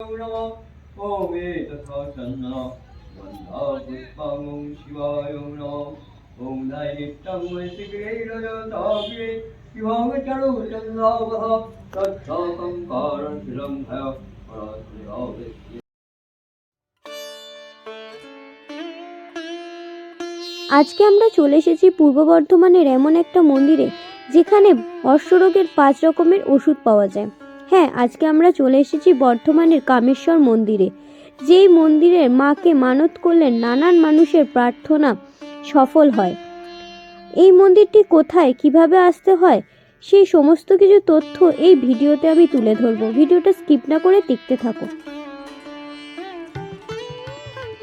नमः ॐ एतथाचन्न वन्दापुष्पाङ्गं शिवाय नमः ॐ नैष्टं वैशिकैरजतापि शिवाङ्गचरुचन्द्रावः तत्थकं कारणशिलं भय परात्मयावृत्ति আজকে আমরা চলে এসেছি পূর্ব বর্ধমানের এমন একটা মন্দিরে যেখানে অশ্বরোগের পাঁচ রকমের ওষুধ পাওয়া যায় হ্যাঁ আজকে আমরা চলে এসেছি বর্ধমানের কামেশ্বর মন্দিরে। যেই মন্দিরের মাকে মানত করলে নানান মানুষের প্রার্থনা সফল হয়। এই মন্দিরটি কোথায়, কীভাবে আসতে হয়, সেই সমস্ত কিছু তথ্য এই ভিডিওতে আমি তুলে ধরবো। ভিডিওটা স্কিপ না করে দেখতে থাকো।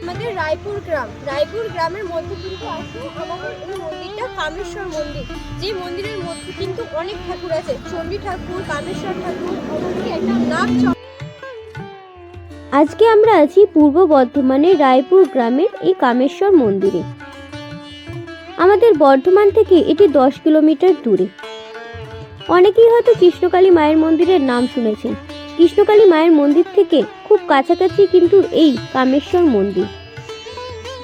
আমাদের রায়পুর গ্রাম। রায়পুর গ্রামের মধ্যে কিন্তু আছে আমাদের এই মন্দিরটা। কামেশ্বর মন্দির। যে মন্দিরের মধ্যে কিন্তু অনেক ঠাকুর আছে। চণ্ডী ঠাকুর, কামেশ্বর ঠাকুর একটা নাগ আজকে আমরা আছি পূর্ব বর্ধমানের রায়পুর গ্রামের এই কামেশ্বর মন্দিরে। আমাদের বর্ধমান থেকে এটি দশ কিলোমিটার দূরে। অনেকেই হয়তো কৃষ্ণকালী মায়ের মন্দিরের নাম শুনেছেন। কৃষ্ণকালী মায়ের মন্দির থেকে খুব কাছাকাছি কিন্তু এই কামেশ্বর মন্দির।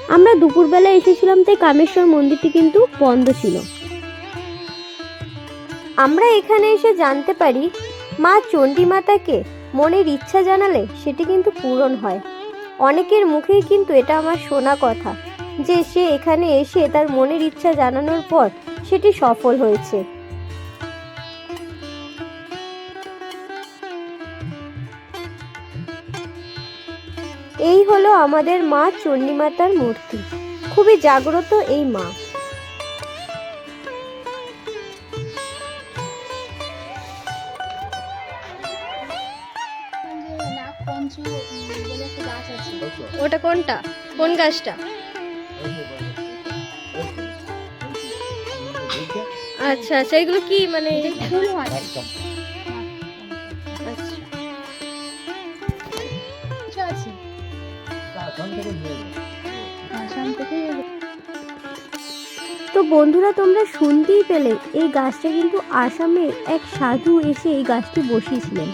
আমরা দুপুরবেলা এসেছিলাম তাই কামেশ্বর মন্দিরটি কিন্তু বন্ধ ছিল। আমরা এখানে এসে জানতে পারি, মা চণ্ডী মাতাকে মনের ইচ্ছা জানালে সেটি কিন্তু পূরণ হয়। অনেকের মুখেই কিন্তু এটা আমার শোনা কথা, যে সে এখানে এসে তার মনের ইচ্ছা জানানোর পর সেটি সফল হয়েছে। এই হলো আমাদের মা চণ্ডীমাতার মূর্তি। খুবই জাগ্রত এই মা। ওটা কোনটা? কোন গাছটা? আচ্ছা আচ্ছা এগুলো কি মানে? ফুল হয় তো বন্ধুরা, তোমরা শুনতেই পেলে, এই গাছটা কিন্তু আসামের এক সাধু এসে এই গাছটি বসিয়েছিলেন।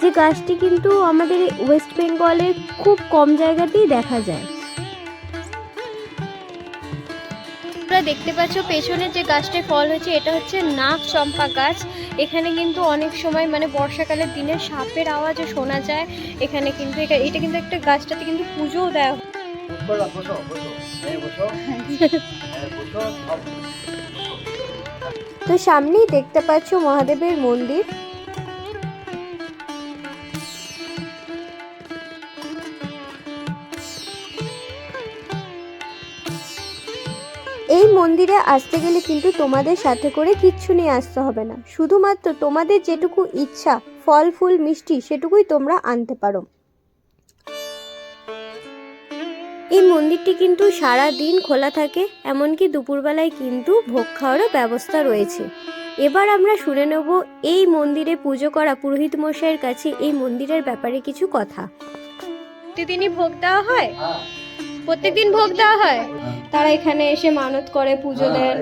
যে গাছটি কিন্তু আমাদের ওয়েস্ট বেঙ্গলের খুব কম জায়গাতেই দেখা যায়। তোমরা দেখতে পাচ্ছ পেছনে যে গাছটায় ফল হয়েছে এটা হচ্ছে নাগ চম্পা গাছ। এখানে কিন্তু অনেক সময় মানে বর্ষাকালের দিনে সাপের আওয়াজও শোনা যায়। এখানে কিন্তু এটা এটা কিন্তু একটা গাছটাতে কিন্তু পুজোও দেওয়া হয়। বসো বসো বসো। এই বসো। এই বসো সব তো সামনেই দেখতে পাচ্ছ মহাদেবের মন্দির। এই মন্দিরে আসতে গেলে কিন্তু তোমাদের সাথে করে কিচ্ছু নিয়ে আসতে হবে না। শুধুমাত্র তোমাদের যেটুকু ইচ্ছা ফল ফুল মিষ্টি সেটুকুই তোমরা আনতে পারো। এই মন্দিরটি কিন্তু সারা দিন খোলা থাকে এমনকি দুপুরবেলায় কিন্তু ভোগ খাওয়ারও ব্যবস্থা রয়েছে। এবার আমরা শুনে নেব এই মন্দিরে পুজো করা পুরোহিত মশাইয়ের কাছে এই মন্দিরের ব্যাপারে কিছু কথা। প্রতিদিনই ভোগ দেওয়া হয়? হ্যাঁ প্রত্যেকদিন ভোগ দেওয়া হয়। তারা এখানে এসে মানত করে পুজো দেন।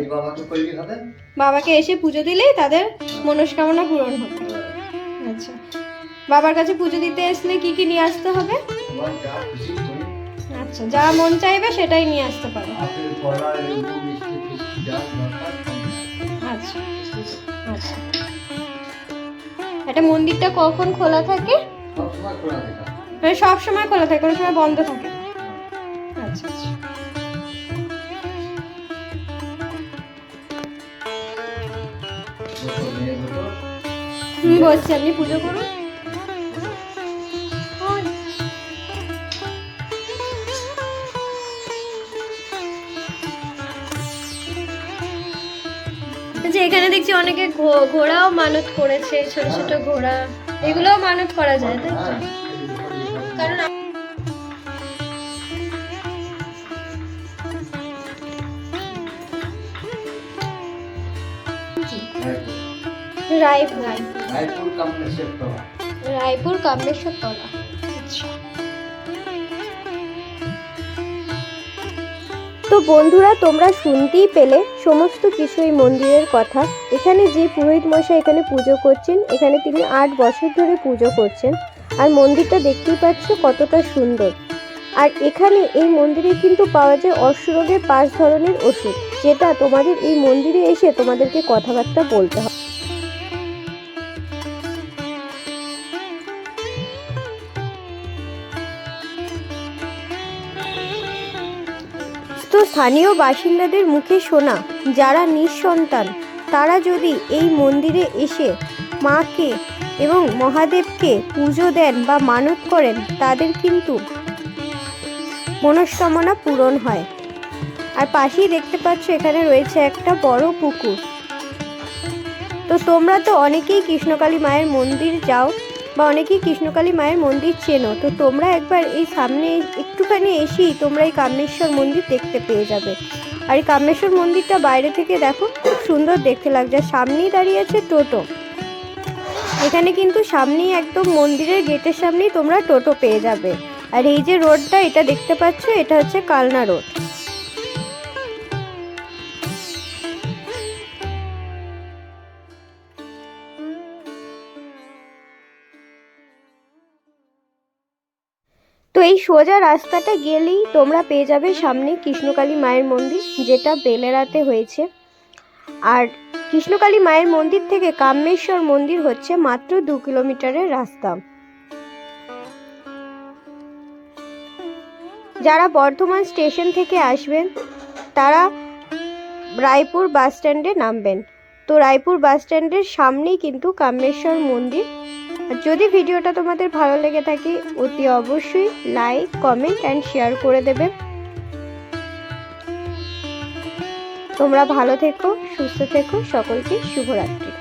বাবাকে এসে পুজো দিলেই তাদের মনস্কামনা পূরণ হবে। আচ্ছা। বাবার কাছে পুজো দিতে আসলে কি কি নিয়ে আসতে হবে? আচ্ছা যা মন চাইবে সেটাই নিয়ে আসতে পারো। আচ্ছা আচ্ছা। এটা মন্দিরটা কখন খোলা থাকে? মানে সব সময় খোলা থাকে কোনো সময় বন্ধ থাকে। বসো মেয়ে বলছি, আপনি পুজো করুন। যে এখানে দেখছি অনেকে ঘোড়াও মানত করেছে, ছোট ছোট ঘোড়া। এগুলোও মানত করা যায়, তাই তো? কারণ রায়পুর। রায়পুর তলা। রায়পুর কামেশ্বর তলা। আচ্ছা। তো বন্ধুরা তোমরা শুনতেই পেলে সমস্ত কিছু এই মন্দিরের কথা। এখানে যে পুরোহিত মশাই এখানে পুজো করছেন এখানে তিনি আট বছর ধরে পুজো করছেন। আর মন্দিরটা দেখতেই পাচ্ছ কতটা সুন্দর। আর এখানে এই মন্দিরে কিন্তু পাওয়া যায় অশ্বরোগের পাঁচ ধরনের ওষুধ, যেটা তোমাদের এই মন্দিরে এসে তোমাদেরকে কথাবার্তা বলতে হবে। তো স্থানীয় বাসিন্দাদের মুখে শোনা, যারা নিঃসন্তান, তারা যদি এই মন্দিরে এসে মাকে এবং মহাদেবকে পুজো দেন বা মানত করেন, তাদের কিন্তু মনস্কামনা পূরণ হয়। আর পাশেই দেখতে পাচ্ছ এখানে রয়েছে একটা বড় পুকুর। তো তোমরা তো অনেকেই কৃষ্ণকালী মায়ের মন্দির যাও বা অনেকেই কৃষ্ণকালী মায়ের মন্দির চেনো। তো তোমরা একবার এই সামনে একটুখানি এসেই তোমরা এই কামেশ্বর মন্দির দেখতে পেয়ে যাবে। আর এই কামেশ্বর মন্দিরটা বাইরে থেকে দেখো, খুব সুন্দর দেখতে লাগছে। সামনেই দাঁড়িয়ে আছে টোটো। এখানে কিন্তু সামনেই একদম মন্দিরের গেটের সামনেই তোমরা টোটো পেয়ে যাবে। আর এই যে রোডটা, এটা দেখতে পাচ্ছ, এটা হচ্ছে কালনা রোড। তো এই সোজা রাস্তাটা গেলেই তোমরা পেয়ে যাবে সামনে কৃষ্ণকালী মায়ের মন্দির, যেটা বেলেরাতে হয়েছে। আর কৃষ্ণকালী মায়ের মন্দির থেকে কামেশ্বর মন্দির হচ্ছে মাত্র দু কিলোমিটারের রাস্তা। যারা বর্ধমান স্টেশন থেকে আসবেন, তারা রায়পুর বাস স্ট্যান্ডে নামবেন। তো রায়পুর বাস স্ট্যান্ডের সামনেই কিন্তু কামেশ্বর মন্দির। যদি ভিডিওটা তোমাদের ভালো লেগে থাকে, অতি অবশ্যই লাইক কমেন্ট অ্যান্ড শেয়ার করে দেবে। তোমরা ভালো থেকো, সুস্থ থেকো, সকলকে শুভরাত্রি।